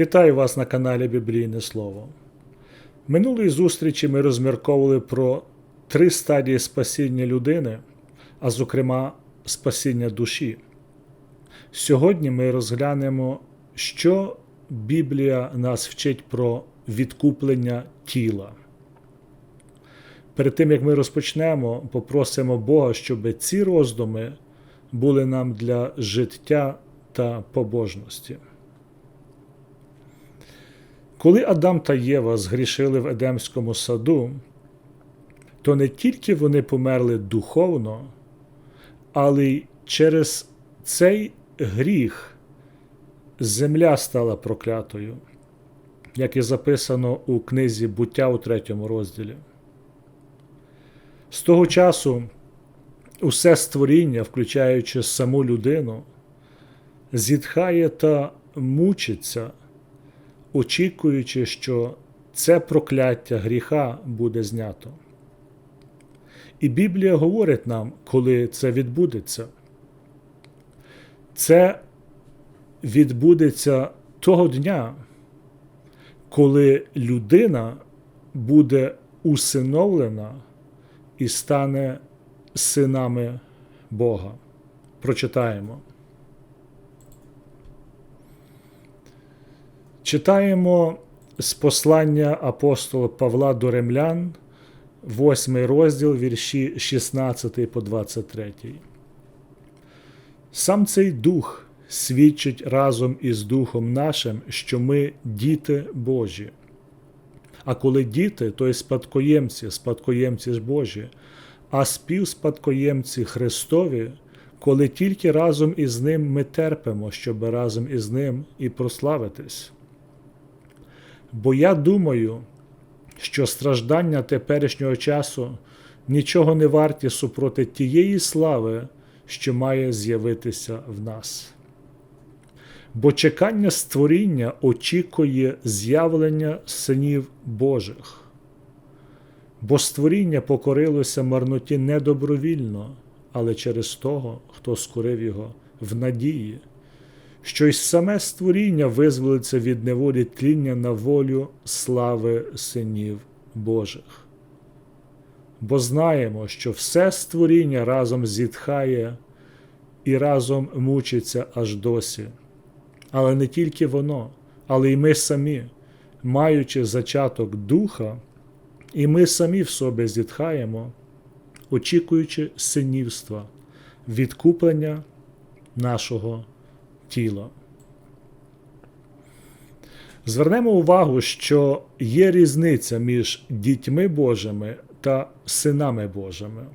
Вітаю вас на каналі Біблійне Слово. Минулої зустрічі ми розмірковували про три стадії спасіння людини, а зокрема, спасіння душі. Сьогодні ми розглянемо, що Біблія нас вчить про відкуплення тіла. Перед тим як ми розпочнемо, попросимо Бога, щоб ці роздуми були нам для життя та побожності. Коли Адам та Єва згрішили в Едемському саду, то не тільки вони померли духовно, але й через цей гріх земля стала проклятою, як і записано у книзі буття у третьому розділі. З того часу усе створіння, включаючи саму людину, зітхає та мучиться очікуючи, що це прокляття гріха буде знято. І Біблія говорить нам, коли це відбудеться. Це відбудеться того дня, коли людина буде усиновлена і стане синами Бога. Прочитаємо. Читаємо з послання апостола Павла до Римлян, 8 розділ вірші 16 по 23. Сам цей дух свідчить разом із Духом нашим, що ми діти Божі. А коли діти, то й спадкоємці, спадкоємці ж Божі, а співспадкоємці Христові, коли тільки разом із Ним ми терпимо, щоб разом із Ним і прославитись. Бо я думаю, що страждання теперішнього часу нічого не варті супроти тієї слави, що має з'явитися в нас. Бо чекання створіння очікує з'явлення синів Божих, бо створіння покорилося марноті не добровільно, але через того, хто скорив його в надії що й саме створіння визволиться від неволі тління на волю слави синів Божих. Бо знаємо, що все створіння разом зітхає і разом мучиться аж досі. Але не тільки воно, але й ми самі, маючи зачаток духа, і ми самі в собі зітхаємо, очікуючи синівства, відкуплення нашого тіло. Звернемо увагу, що є різниця між дітьми Божими та синами Божими.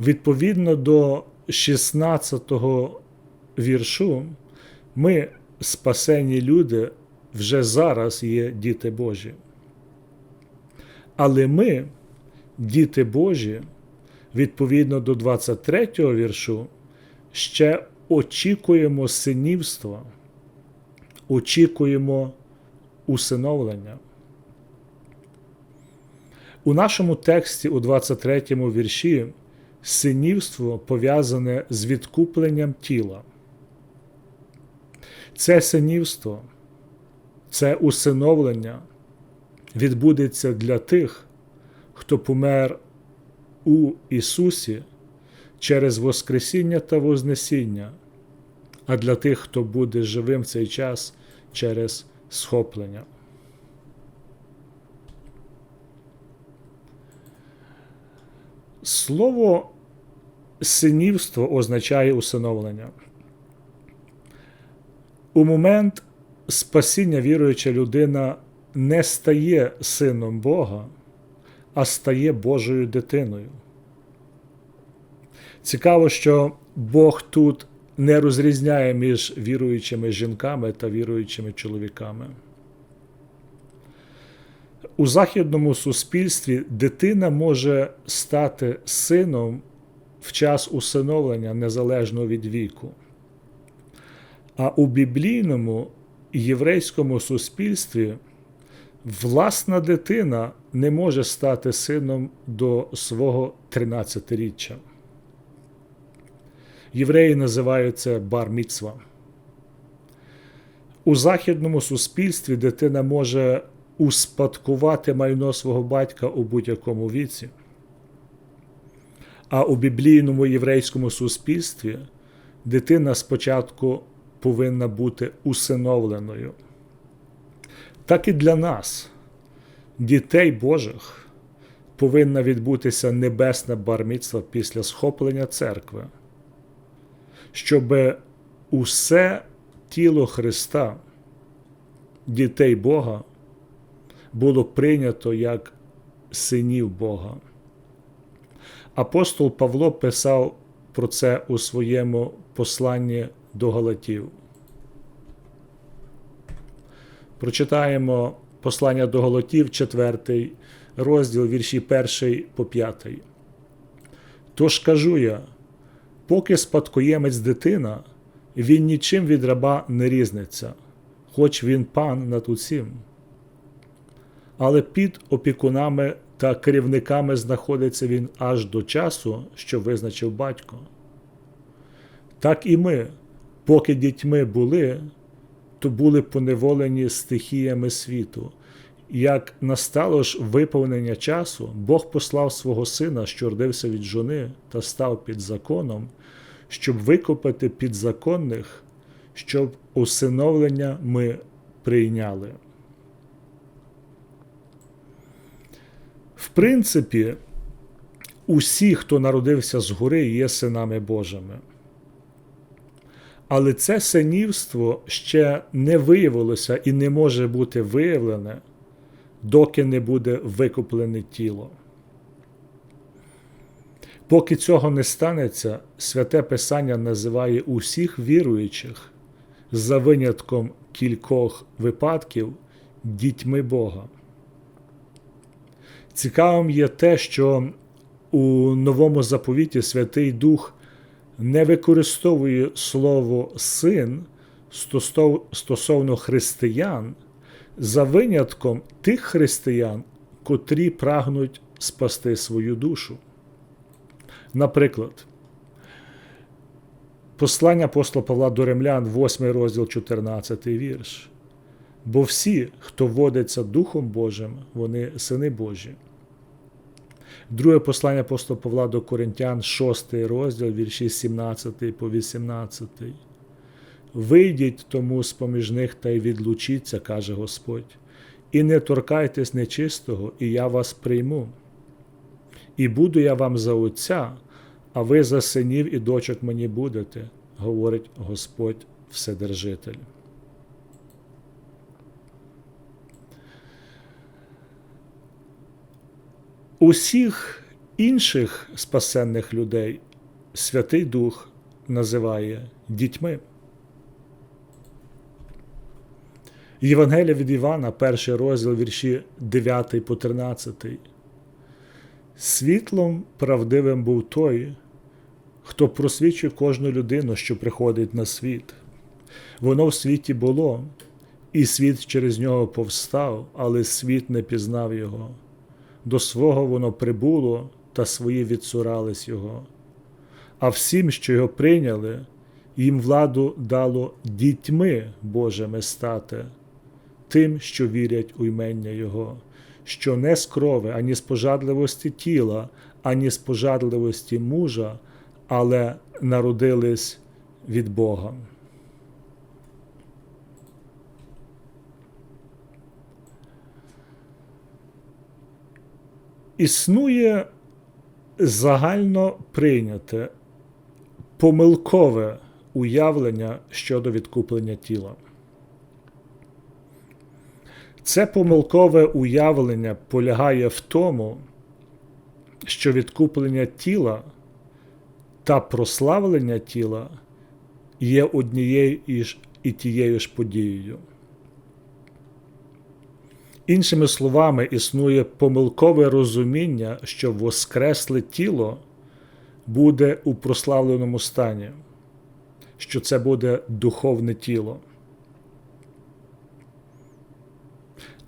Відповідно до 16 го віршу, ми, спасені люди, вже зараз є діти Божі. Але ми, діти Божі, відповідно до 23 го віршу, ще очікуємо синівства, очікуємо усиновлення. У нашому тексті у 23 му вірші синівство пов'язане з відкупленням тіла. Це синівство, це усиновлення відбудеться для тих, хто помер у Ісусі через Воскресіння та Вознесіння, а для тих, хто буде живим в цей час через схоплення. Слово синівство означає усиновлення. У момент спасіння віруюча людина не стає сином Бога, а стає Божою дитиною. Цікаво, що Бог тут не розрізняє між віруючими жінками та віруючими чоловіками. У західному суспільстві дитина може стати сином в час усиновлення незалежно від віку. А у біблійному єврейському суспільстві власна дитина не може стати сином до свого 13-річчя. Євреї називають це бар-міцва. У західному суспільстві дитина може успадкувати майно свого батька у будь-якому віці. А у біблійному єврейському суспільстві дитина спочатку повинна бути усиновленою. Так і для нас, дітей Божих, повинна відбутися небесна барміцтва після схоплення церкви, щоб усе тіло Христа, дітей Бога, було прийнято як синів Бога. Апостол Павло писав про це у своєму посланні до Галатів. Прочитаємо послання до Галатів, 4 розділ вірші 1 по 5. Тож кажу я, поки спадкоємець дитина, він нічим від раба не різниться, хоч він пан над усім. Але під опікунами та керівниками знаходиться він аж до часу, що визначив батько. Так і ми, поки дітьми були, то були поневолені стихіями світу. Як настало ж виповнення часу, Бог послав свого сина, що родився від жони та став під законом, щоб викопати підзаконних, щоб усиновлення ми прийняли. В принципі, усі, хто народився згори, є синами Божими. Але це синівство ще не виявилося і не може бути виявлене, доки не буде викуплене тіло. Поки цього не станеться, святе Писання називає усіх віруючих за винятком кількох випадків дітьми Бога. Цікавим є те, що у новому заповіті Святий Дух не використовує слово син стосовно християн за винятком тих християн, котрі прагнуть спасти свою душу. Наприклад, послання апостола Павла до Римлян, 8 розділ 14 вірш. Бо всі, хто водиться Духом Божим, вони сини Божі. Друге послання апостола Павла до Коринтян, 6 розділ, вірші 17 по 18. Вийдіть тому з поміж них та й відлучіться, каже Господь, і не торкайтесь нечистого, і я вас прийму. І буду я вам за Отця, а ви за синів і дочок мені будете, говорить Господь Вседержитель. Усіх інших спасенних людей Святий Дух називає дітьми. Євангелія від Івана, перший розділ вірші 9 по 13. Світлом правдивим був той, хто просвічує кожну людину, що приходить на світ. Воно в світі було, і світ через нього повстав, але світ не пізнав його. До свого воно прибуло, та свої відсурались його. А всім, що його прийняли, їм владу дало дітьми Божими стати, тим, що вірять у ймення Його що не з крови, ані з пожадливості тіла, ані з пожадливості мужа, але народились від Бога. Існує загально прийняте помилкове уявлення щодо відкуплення тіла. Це помилкове уявлення полягає в тому, що відкуплення тіла та прославлення тіла є однією і тією ж подією. Іншими словами, існує помилкове розуміння, що воскресле тіло буде у прославленому стані, що це буде духовне тіло.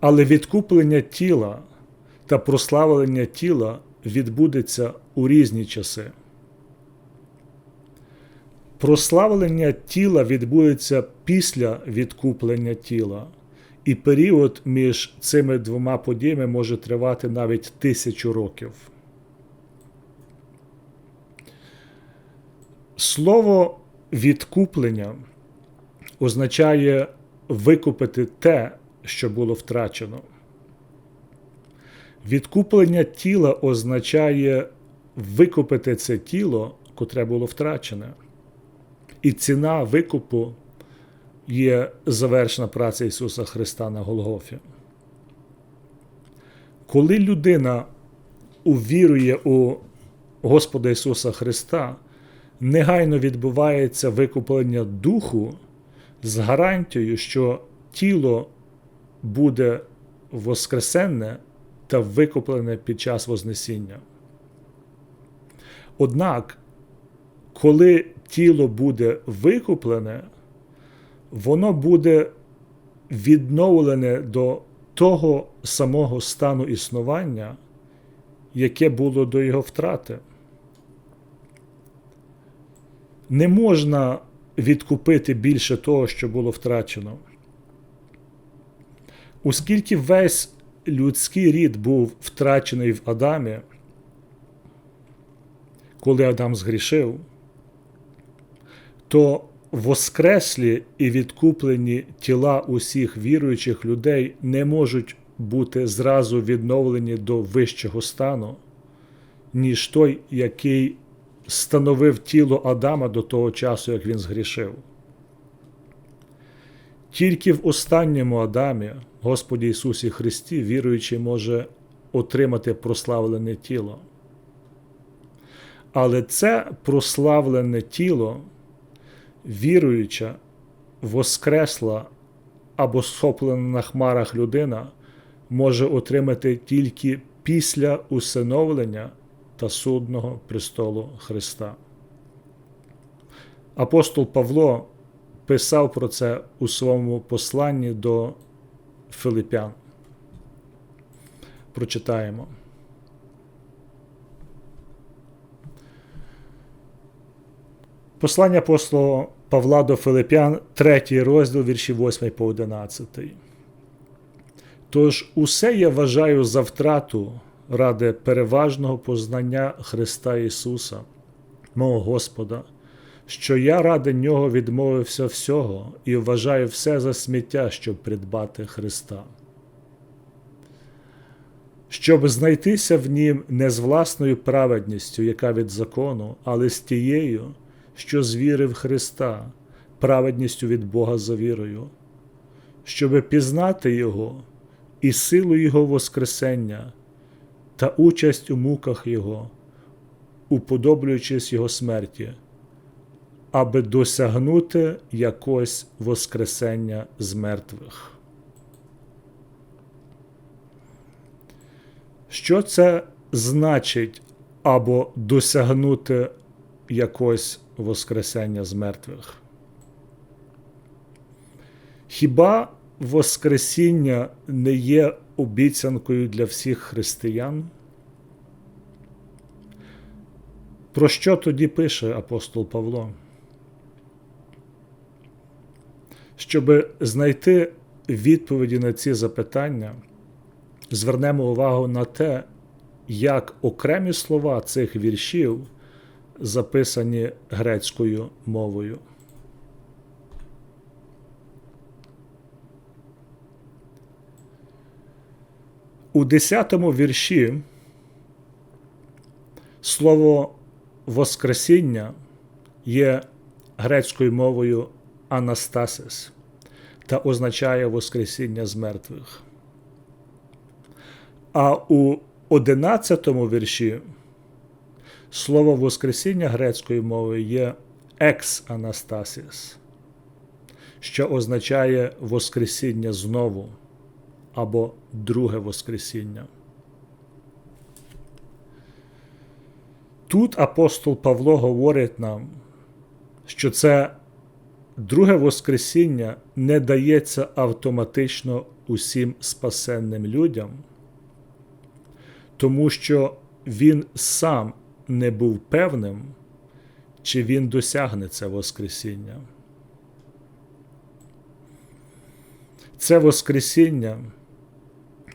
Але відкуплення тіла та прославлення тіла відбудеться у різні часи. Прославлення тіла відбудеться після відкуплення тіла, і період між цими двома подіями може тривати навіть тисячу років. Слово відкуплення означає викупити те, що було втрачено. Відкуплення тіла означає викупити це тіло, котре було втрачене. І ціна викупу є завершена праця Ісуса Христа на Голгофі. Коли людина увірує у Господа Ісуса Христа, негайно відбувається викуплення духу з гарантією, що тіло буде воскресенне та викуплене під час Вознесіння. Однак, коли тіло буде викуплене, воно буде відновлене до того самого стану існування, яке було до його втрати. Не можна відкупити більше того, що було втрачено. Оскільки весь людський рід був втрачений в Адамі, коли Адам згрішив, то воскреслі і відкуплені тіла усіх віруючих людей не можуть бути зразу відновлені до вищого стану, ніж той, який становив тіло Адама до того часу, як він згрішив. Тільки в останньому Адамі, Господі Ісусі Христі, віруючий може отримати прославлене тіло. Але це прославлене тіло, віруюча, воскресла або схоплена на хмарах людина, може отримати тільки після усиновлення та судного престолу Христа. Апостол Павло писав про це у своєму посланні до Филипян. Прочитаємо. Послання апостола Павла до Филипян, 3 розділ вірші 8 по 11. Тож усе я вважаю за втрату ради переважного познання Христа Ісуса, мого Господа, що я ради Нього відмовився всього і вважаю все за сміття, щоб придбати Христа. Щоб знайтися в Нім не з власною праведністю, яка від закону, але з тією, що з віри в Христа, праведністю від Бога за вірою, щоби пізнати Його і силу Його Воскресення та участь у муках Його, уподоблюючись Його смерті, аби досягнути якось Воскресення з мертвих. Що це значить або досягнути якось Воскресення з мертвих? Хіба Воскресіння не є обіцянкою для всіх християн? Про що тоді пише апостол Павло? Щоб знайти відповіді на ці запитання, звернемо увагу на те, як окремі слова цих віршів записані грецькою мовою. У 10 вірші слово Воскресіння є грецькою мовою Анастасис та означає Воскресіння з мертвих. А у 11 вірші слово Воскресіння грецькою мовою є екс Анастасіс, що означає Воскресіння знову або Друге Воскресіння. Тут апостол Павло говорить нам, що це друге Воскресіння не дається автоматично усім спасенним людям, тому що він сам не був певним, чи він досягне це Воскресіння. Це Воскресіння,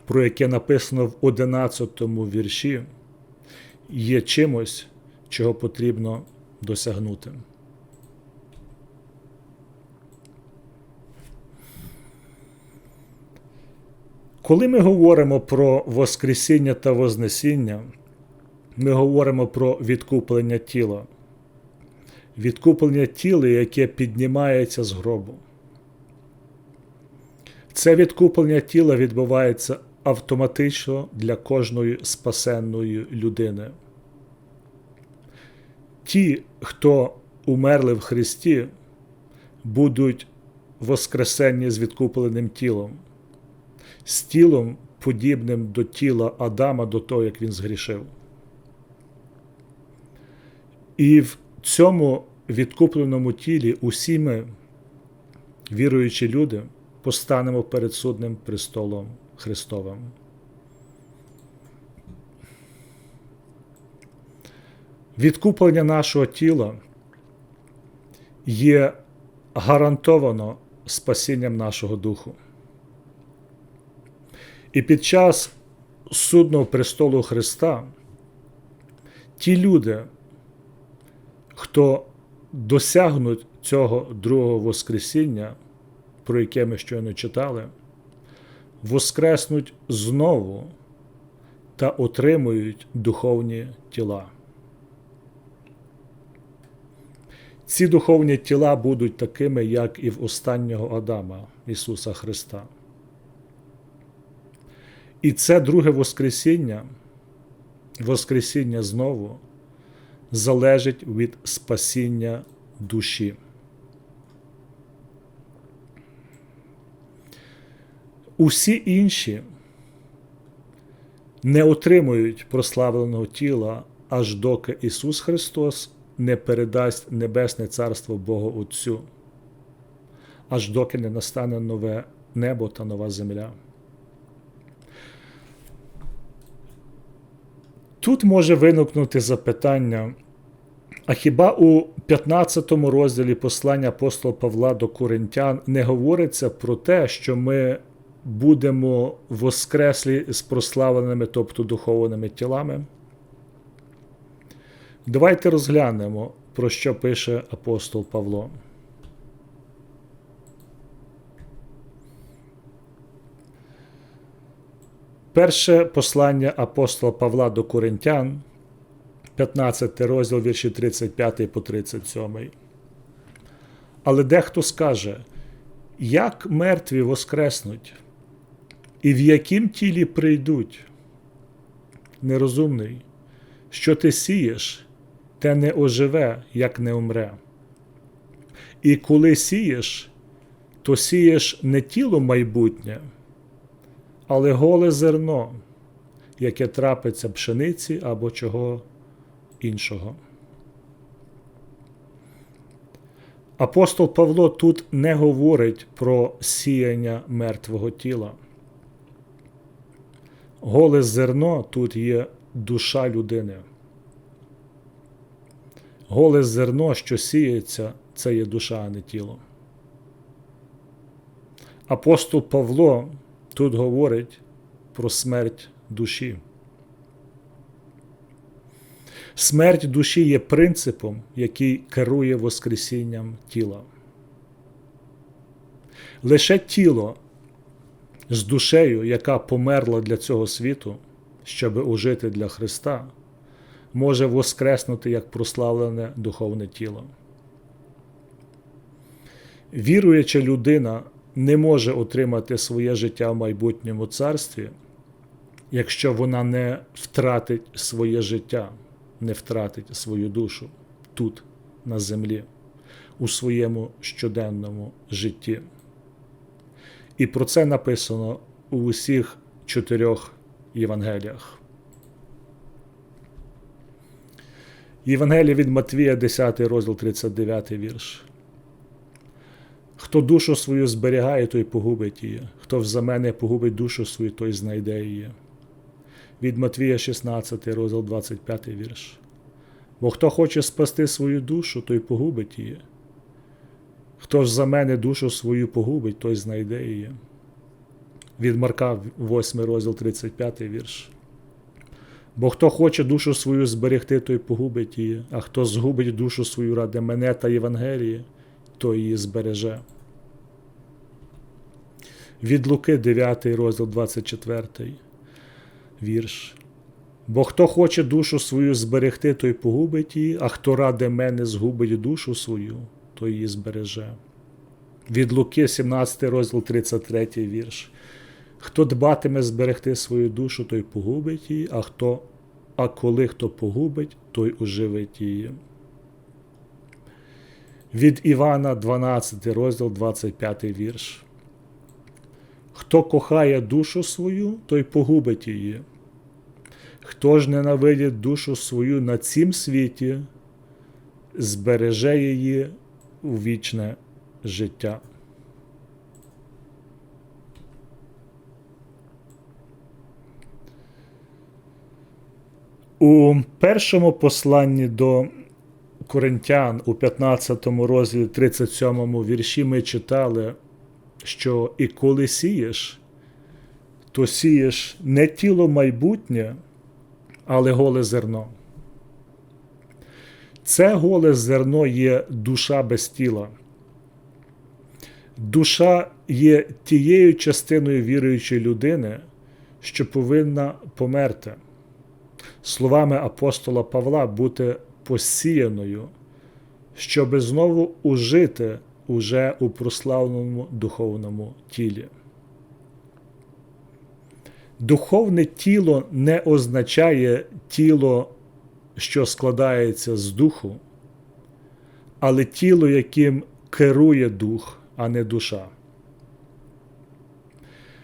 про яке написано в 11 вірші, є чимось, чого потрібно досягнути. Коли ми говоримо про Воскресіння та Вознесіння, ми говоримо про відкуплення тіла, відкуплення тіла, яке піднімається з гробу. Це відкуплення тіла відбувається автоматично для кожної спасенної людини. Ті, хто умерли в Христі, будуть воскресені з відкупленим тілом, з тілом, подібним до тіла Адама до того, як він згрішив. І в цьому відкупленому тілі усі ми, віруючі люди, постанемо перед судним престолом Христовим. Відкуплення нашого тіла є гарантовано спасінням нашого духу. І під час судного престолу Христа ті люди, хто досягнуть цього другого Воскресіння, про яке ми щойно читали, воскреснуть знову та отримують духовні тіла. Ці духовні тіла будуть такими, як і в останнього Адама Ісуса Христа. І це друге Воскресіння, Воскресіння знову залежить від спасіння душі. Усі інші не отримують прославленого тіла, аж доки Ісус Христос не передасть Небесне Царство Богу Отцю, аж доки не настане нове небо та нова земля. Тут може виникнути запитання, а хіба у 15 розділі послання апостола Павла до Коринтян не говориться про те, що ми будемо воскреслі з прославленими, тобто духовними тілами? Давайте розглянемо, про що пише апостол Павло. Перше послання апостола Павла до Коринтян, 15 розділ вірші 35 по 37. Але дехто скаже, як мертві воскреснуть, і в яким тілі прийдуть? Нерозумний, що ти сієш, те не оживе, як не умре. І коли сієш, то сієш не тіло майбутнє, але голе зерно, яке трапиться пшениці або чого іншого. Апостол Павло тут не говорить про сіяння мертвого тіла. Голе зерно тут є душа людини. Голе зерно, що сіється, це є душа, а не тіло. Апостол Павло тут говорить про смерть душі. Смерть душі є принципом, який керує Воскресінням тіла. Лише тіло з душею, яка померла для цього світу, щоб ужити для Христа, може воскреснути як прославлене духовне тіло. Віруюча людина не може отримати своє життя в майбутньому царстві, якщо вона не втратить своє життя, не втратить свою душу тут, на землі, у своєму щоденному житті. І про це написано у усіх чотирьох Євангеліях. Євангелія від Матвія, 10 розділ 39 вірш. Хто душу свою зберігає, той погубить її. Хто за мене погубить душу свою, той знайде її. Від Матвія 16, розділ 25 вірш. Бо хто хоче спасти свою душу, той погубить її. Хто ж за мене душу свою погубить, той знайде її. Від Марка, 8 розділ 35 вірш. Бо хто хоче душу свою зберегти, той погубить її, а хто згубить душу свою ради мене та Євангелії, той її збереже. Від Луки, 9 розділ 24 вірш. Бо хто хоче душу свою зберегти, той погубить її, а хто ради мене згубить душу свою, той її збереже. Від Луки, 17 розділ 33 вірш. Хто дбатиме зберегти свою душу, той погубить її, а хто, а коли хто погубить, той уживить її. Від Івана, 12 розділ 25 вірш. Хто кохає душу свою, той погубить її. Хто ж ненавидить душу свою на цім світі, збереже її у вічне життя. У першому посланні до Коринтян у 15 розділі 37 вірші ми читали, що і коли сієш, то сієш не тіло майбутнє, але голе зерно. Це голе зерно є душа без тіла. Душа є тією частиною віруючої людини, що повинна померти. Словами апостола Павла, бути посіяною, щоби знову ужити уже у прославленому духовному тілі. Духовне тіло не означає тіло, що складається з духу, але тіло, яким керує дух, а не душа.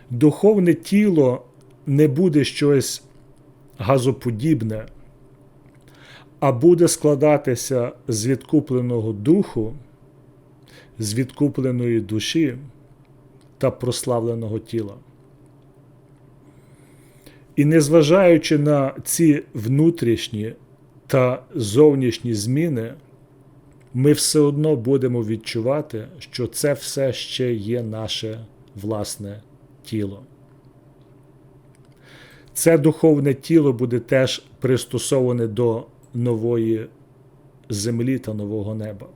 Духовне тіло не буде щось газоподібне, а буде складатися з відкупленого духу, з відкупленої душі та прославленого тіла. І незважаючи на ці внутрішні та зовнішні зміни, ми все одно будемо відчувати, що це все ще є наше власне тіло. Це духовне тіло буде теж пристосоване до нової землі та нового неба.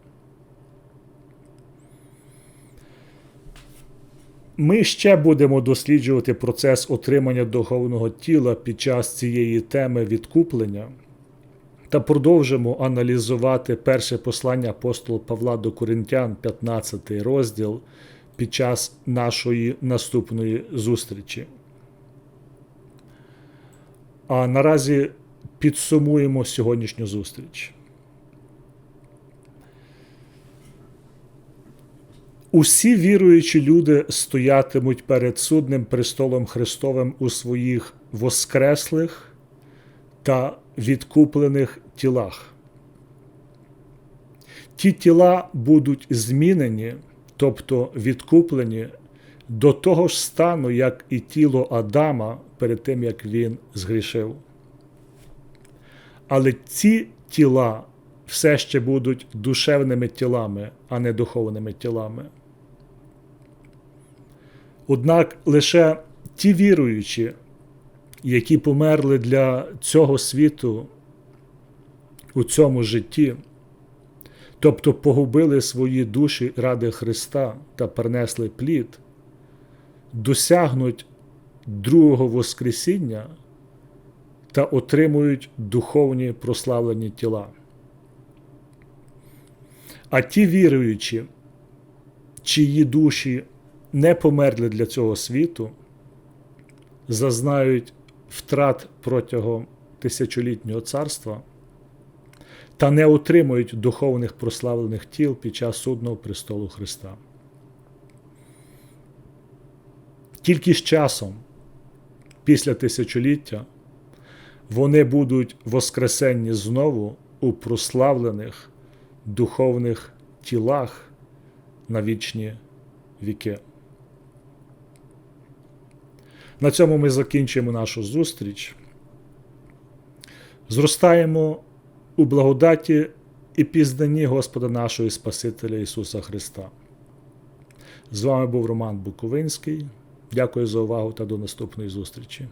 Ми ще будемо досліджувати процес отримання духовного тіла під час цієї теми відкуплення та продовжимо аналізувати перше послання апостола Павла до Коринтян, 15 розділ під час нашої наступної зустрічі. А наразі підсумуємо сьогоднішню зустріч. Усі віруючі люди стоятимуть перед судним престолом Христовим у своїх воскреслих та відкуплених тілах. Ті тіла будуть змінені, тобто відкуплені до того ж стану, як і тіло Адама перед тим, як він згрішив. Але ці тіла все ще будуть душевними тілами, а не духовними тілами. Однак лише ті віруючі, які померли для цього світу у цьому житті, тобто погубили свої душі ради Христа та принесли плід, досягнуть другого Воскресіння та отримують духовні прославлені тіла. А ті віруючі, чиї душі не померли для цього світу, зазнають втрат протягом тисячолітнього царства та не отримують духовних прославлених тіл під час судного престолу Христа. Тільки з часом, після тисячоліття, вони будуть воскресенні знову у прославлених духовних тілах на вічні віки. На цьому ми закінчимо нашу зустріч. Зростаємо у благодаті і пізнанні Господа нашого і Спасителя Ісуса Христа. З вами був Роман Буковинський. Дякую за увагу та до наступної зустрічі.